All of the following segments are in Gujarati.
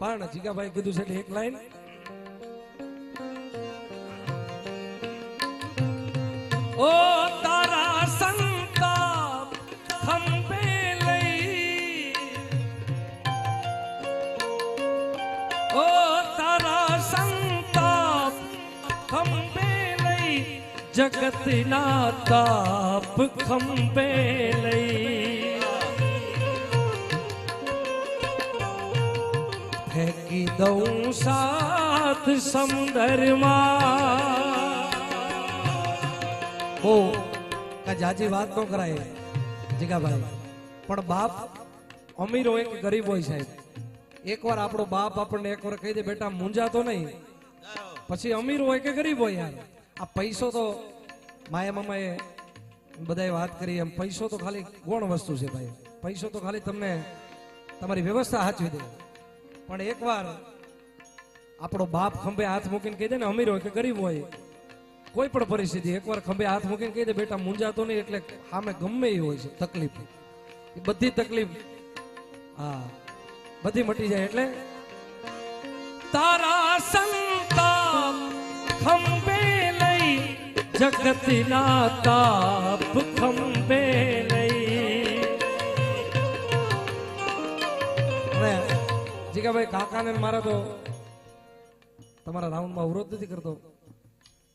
પણ જીગાભાઈ કીધું છે એટલે એક લાઈન. ઓ તારા સંતાપ ખંભે લઈ. ઓ તારા સંતાપ ખંભે લઈ. જગતના તાપ ખંભે લઈ. દઉં સાત સમુદરમાં કા જાજી વાત ન કરાય જીગાભાઈ પણ બાપ અમીર હોય કે ગરીબ હોય સાહેબ એકવાર આપણો બાપ આપણને એકવાર કહી દે બેટા મૂંઝાતો નહીં પછી અમીર હોય કે ગરીબ હોય યાર આ પૈસો તો માયા મામાએ બધાએ વાત કરી, એમ પૈસો તો ખાલી કોણ વસ્તુ છે ભાઈ। પૈસો તો ખાલી તમને તમારી વ્યવસ્થા સાચવી દે। પણ એકવાર આપણો બાપ ખંભે હાથ મૂકીને કહી દે ને, અમીર હોય કે ગરીબ હોય. કોઈ પણ પરિસ્થિતિ, એકવાર ખંભે હાથ મૂકીને કહી દે, બેટા, મૂંઝાતો નહીં, એટલે સામે ગમે એ હોય છે, તકલીફ. એ બધી તકલીફ, હા, બધી મટી જાય એટલે તારા સંતાપ ખંભે લઈ જગતના તાપ ખંભે લઈ જીગાભાઈ કાકાને મારે તો તમારા રાઉન્ડમાં અવરોધ નથી કરતો.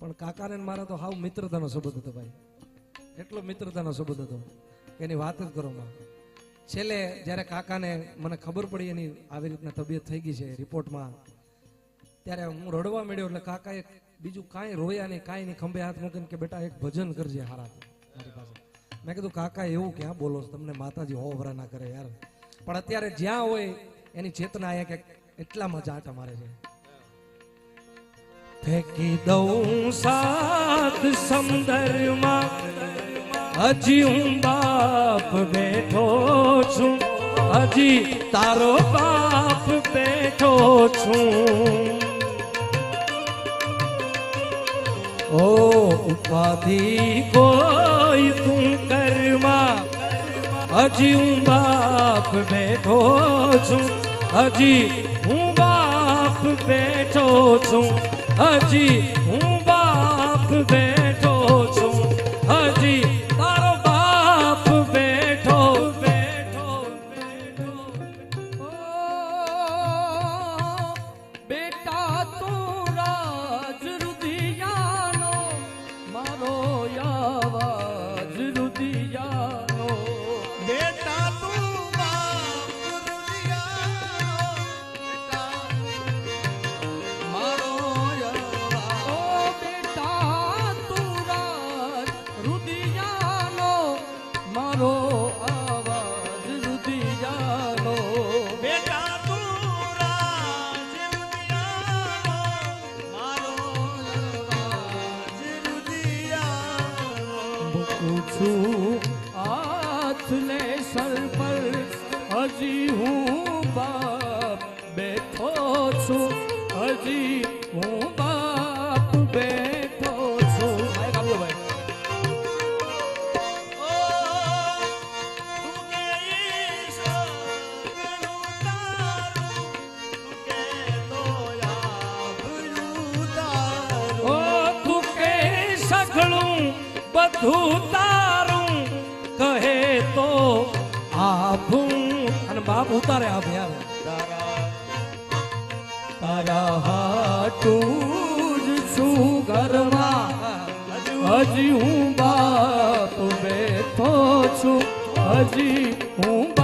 પણ કાકાને મારે તો હાવ મિત્રતાનો સંબંધ હતો ભાઈ. એટલો મિત્રતાનો સંબંધ હતો. એની વાત જ કરો છેલ્લે જ્યારે કાકાને મને ખબર પડી એની આવી રીતના તબિયત થઈ ગઈ છે રિપોર્ટમાં, ત્યારે હું રડવા મળ્યો એટલે કાકાએ બીજું કાંઈ રોયા નહીં, કાંઈ નહીં, ખંભે હાથ મૂકીને કે, બેટા, એક ભજન કરજે હારા. મારી પાસે. મેં કીધું, કાકા, એવું ક્યાં બોલો? તમને માતાજી હોવરા ના કરે યાર. પણ અત્યારે જ્યાં હોય એની ચેતના અહીંયા કે એટલામાં જાટ અમારે છે. ફેંકી દઉં સાત સમુદરમાં હજી હું બાપ બેઠો છું. હજી તારો બાપ બેઠો છું. ઓ ઉપાધિ કોઈ તું કરમાં. હજી હું બાપ બેઠો છું. હજી હું બાપ બેઠો છું. હજી હું હજી હું બાપ બેઠો છું હજી હું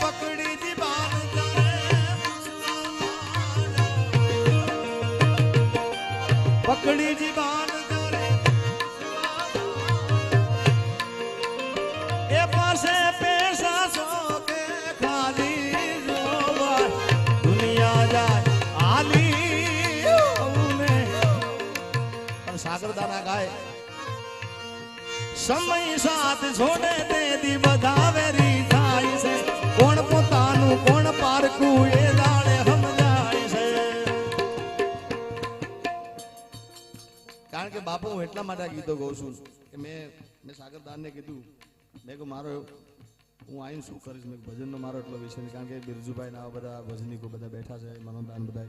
પકડી દી બાન પકડી જી બાન કરે એ પાસે પૈસા છો કે ખાલી જોવા દુનિયા જાય આલી ઓને પણ સાગરદાના ગાય સમય સાથ છોડે તે દી બધા વેરી થાય છે. કોણ પોતાનું, કોણ પારકું એ દાડે સમજાય છે. કારણ કે બાપુ, હું એટલા માટે ગીતો ગઉં છું કે મેં મેં સાગરદાનને કીધું, મેં કહ્યું, મારો, હું આવીને શું કરીશ? મેં ભજનનો મારો એટલો વિષય નહીં, કારણ કે બિરજુભાઈ ને બધા ભજનીકો બધા બેઠા છે મનોદાન બધા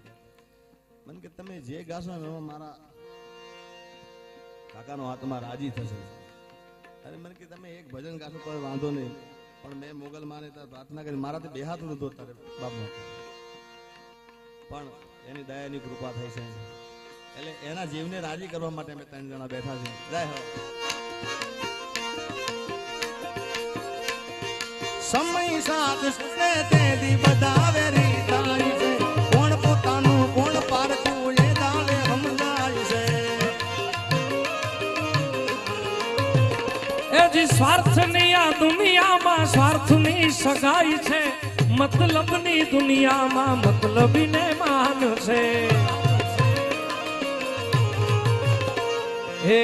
મને કે તમે જે ગાશો એમાં મારા કાકાનો હાથમાં રાજી થશે. અરે મને કે તમે એક ભજન ગાશો તો વાંધો નહીં. પણ મેં મોગલ માને પ્રાર્થના કરી, મારાથી બે હાથ નહોતો તારે બાપનો. પણ એની દયાની કૃપા થઈ છે. એટલે એના જીવને રાજી કરવા માટે અમે ત્રણ જણા બેઠા છે જય હો. સમય સાથ તે દી બધા વેરી સ્વાર્થની આ દુનિયામાં સ્વાર્થની સગાઈ છે. મતલબની દુનિયામાં મતલબીને માન છે. હે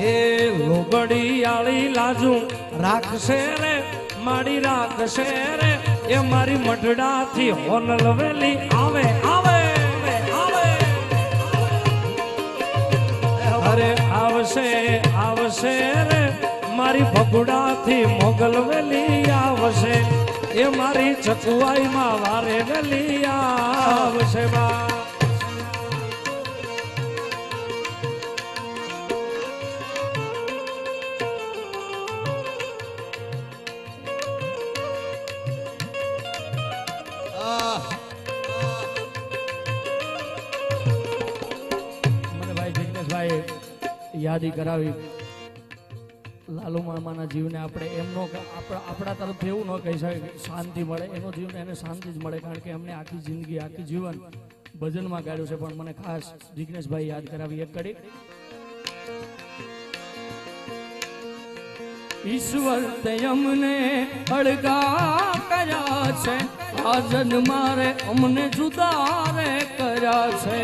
હે લોબડિયાળી લાજુ રાખશે રે મારી રાખશે રે. એ મારી મઢડાથી હોનલ વેલી આવે આવે. આવશે આવશે રે. મારી ભગુડાથી મોગલ વેલી આવશે. એ મારી ચકુવાઈમાં વારે વેલી આવશે બા. યાદી કરાવી. લાલુ મામાના જીવને આપણે એમનો આપણા તરફથી એવું ન કહી શકાય શાંતિ મળે. એનો જીવને એને શાંતિ જ મળે, કારણ કે એમને આખી જિંદગી, આખી જીવન ભજનમાં કાઢ્યું છે. પણ મને ખાસ જિગ્નેશભાઈ યાદ કરાવી એક કડી ઈશ્વર તેમને અળગા કર્યા છે. આજન મારે અમને જુદા રે કર્યા છે.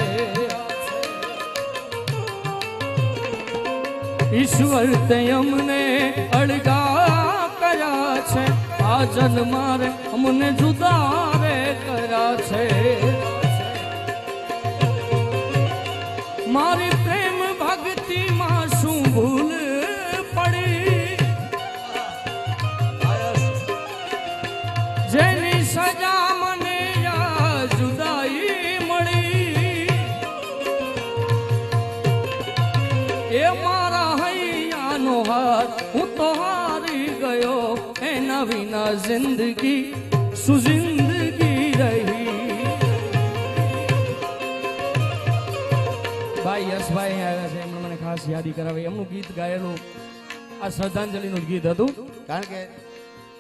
ઈશ્વર તે અમને અળગા કર્યા છે. આજન મારે અમને જુદા રે કર્યા છે. મારી તો હારી ગયો એના વિના જિંદગી સુજિંદગી રહી ભાઈ યશભાઈ આવ્યા છે એમણે મને ખાસ યાદી કરાવી એમનું ગીત ગાયેલું આ શ્રદ્ધાંજલિનું ગીત હતું કારણ કે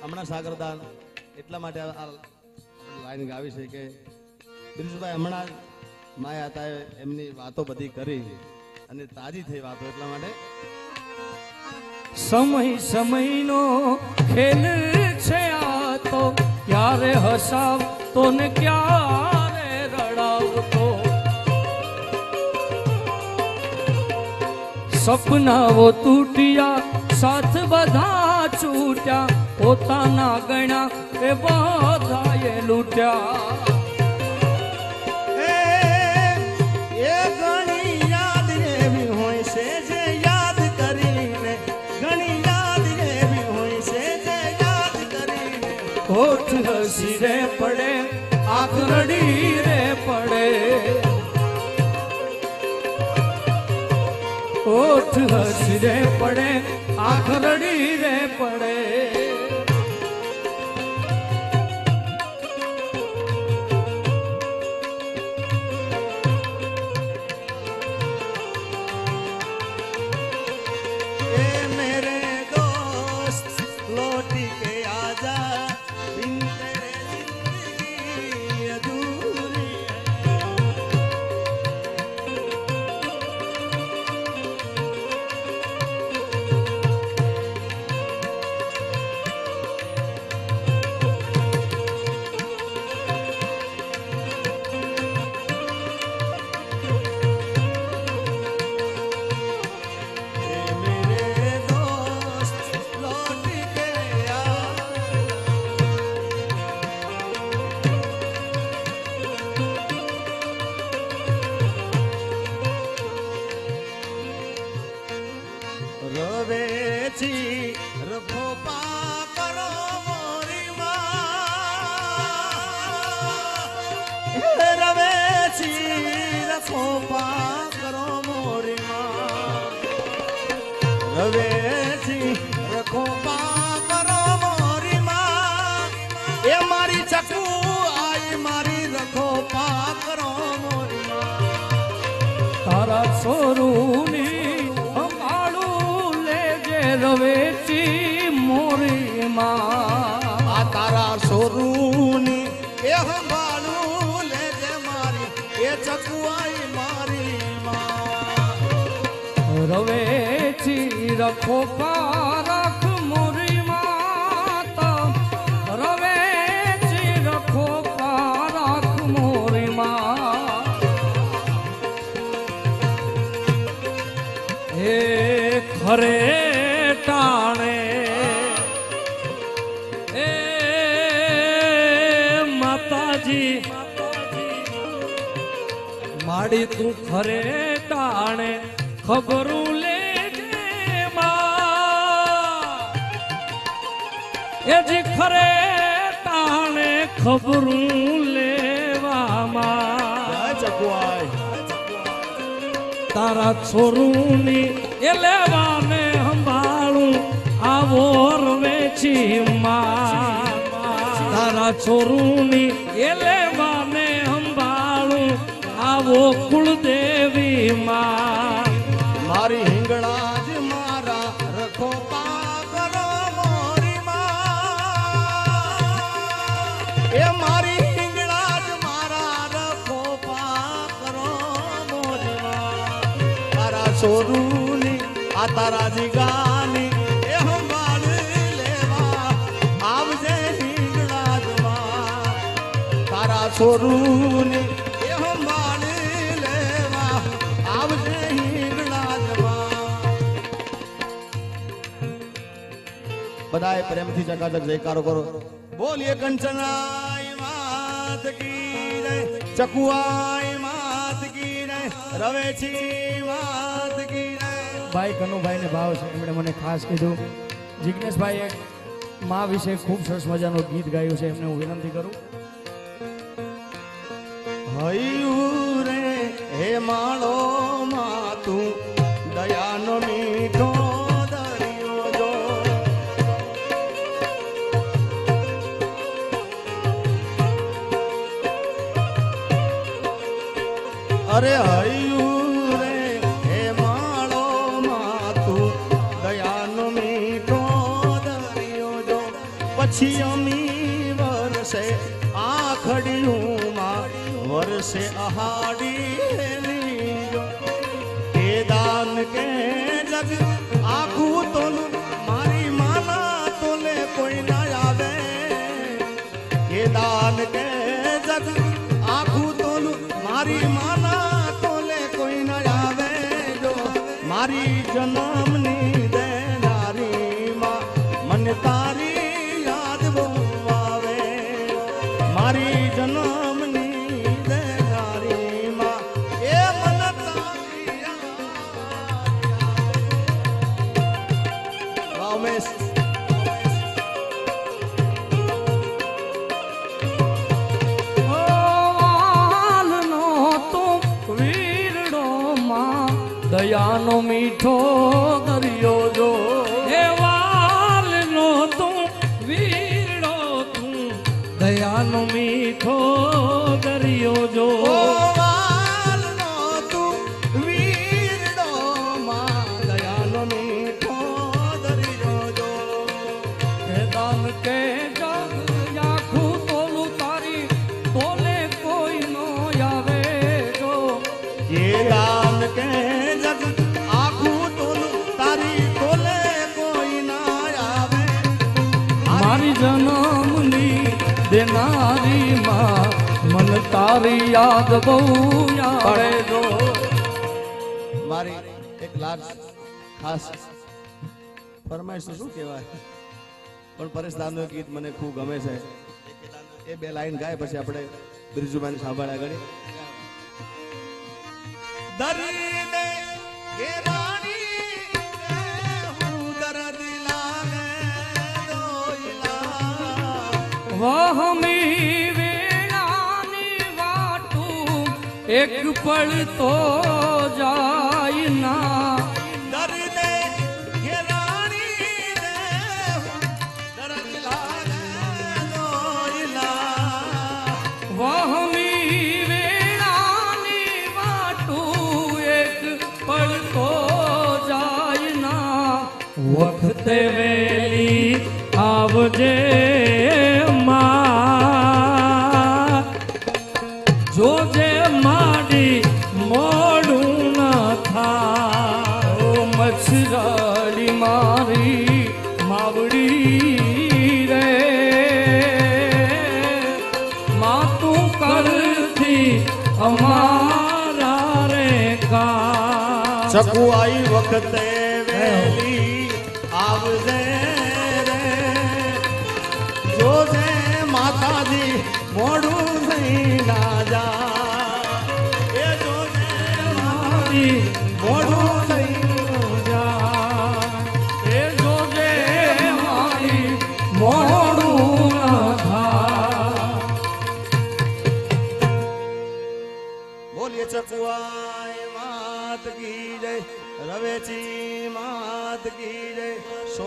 હમણાં સાગરદાન એટલા માટે આ લાઈન ગાવી છે કે બિરજુભાઈ હમણાં માયા હતા એમની વાતો બધી કરી અને તાજી થઈ વાતો એટલા માટે સમય સમયનો ખેલ છે આ તો. ક્યારે હસાવતો ને ક્યારે રડાવતો. સપનાઓ તૂટ્યા, સાથ બધા છૂટ્યા. પોતાના ગણ્યા એ બધાએ લૂટ્યા. રે પડે આખરડી રે પડે. ઓઠ હસી રે પડે આખરડી રે પડે. સોરૂની અંબાળું લેજે રવેચી મોરી માં આ તારા સોરૂની એ સંભાળું લેજે મારી. એ ચકુઆઈ રવેચી રખો, પારખ મુરી માતા. રવેચી રખો, પારખ મુરી માં હે ખરે ટાણે, એ માતાજી. માડી તું ખરે ટાણે, ખબરું એ જી ખરે તાણે ખબરું લેવામાં. તારા છોરુની એ લેવાને સંભાળું આવો વેચી માં તારા છોરુની એ લેવાને સંભાળું આવો કુળદેવી માં આ તારા જીગાની એ સંભાળ લેવા, આવજે તારા સોરૂની એ સંભાળ લેવા, આવજે હિંગળા માં બધાએ પ્રેમથી ચકાચક જયકારો કરો. બોલીએ કંચનાય માત કી જય ચકુઆય માત કી જય રવેછી માત કી ભાઈ કનુભાઈને ભાવ છે. એમણે મને ખાસ કીધું. જિજ્ઞેશભાઈ એક મા વિશે ખૂબ સરસ મજાનું ગીત ગાયું છે. એમને હું વિનંતી કરું. રે, હે માળો માં દયાનો મીઠો અરે હૈયું પછી અમી વરસે આખડિયું માં વરસે અહાડી મારી યાદ બહુ આવે જો મારી એક લાખ ખાસ ફરમાઈશ શું કહેવાય? પણ પરેશ દામનું ગીત મને ખૂબ ગમે છે. એ બે લાઈન ગાય પછી આપણે બિરજુભાઈને સાંભળ્યા ગણી દર્દે હું દર્દ એક પળ તો જાય ના. વખતે વેલી ને વખતે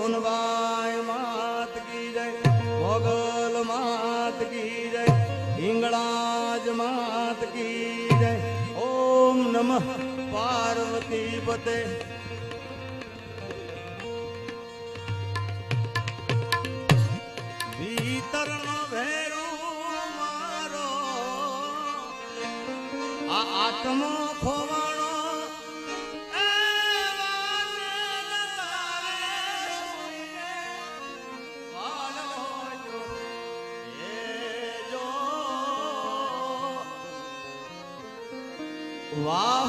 સોનબાઈ માત કી જય, મોગલ માત કી જય, હિંગળાજ માત કી જય, ઓમ નમઃ પાર્વતી પતે. ભીતરનો ભેરો મારો આ આત્મો ખોવા Wow.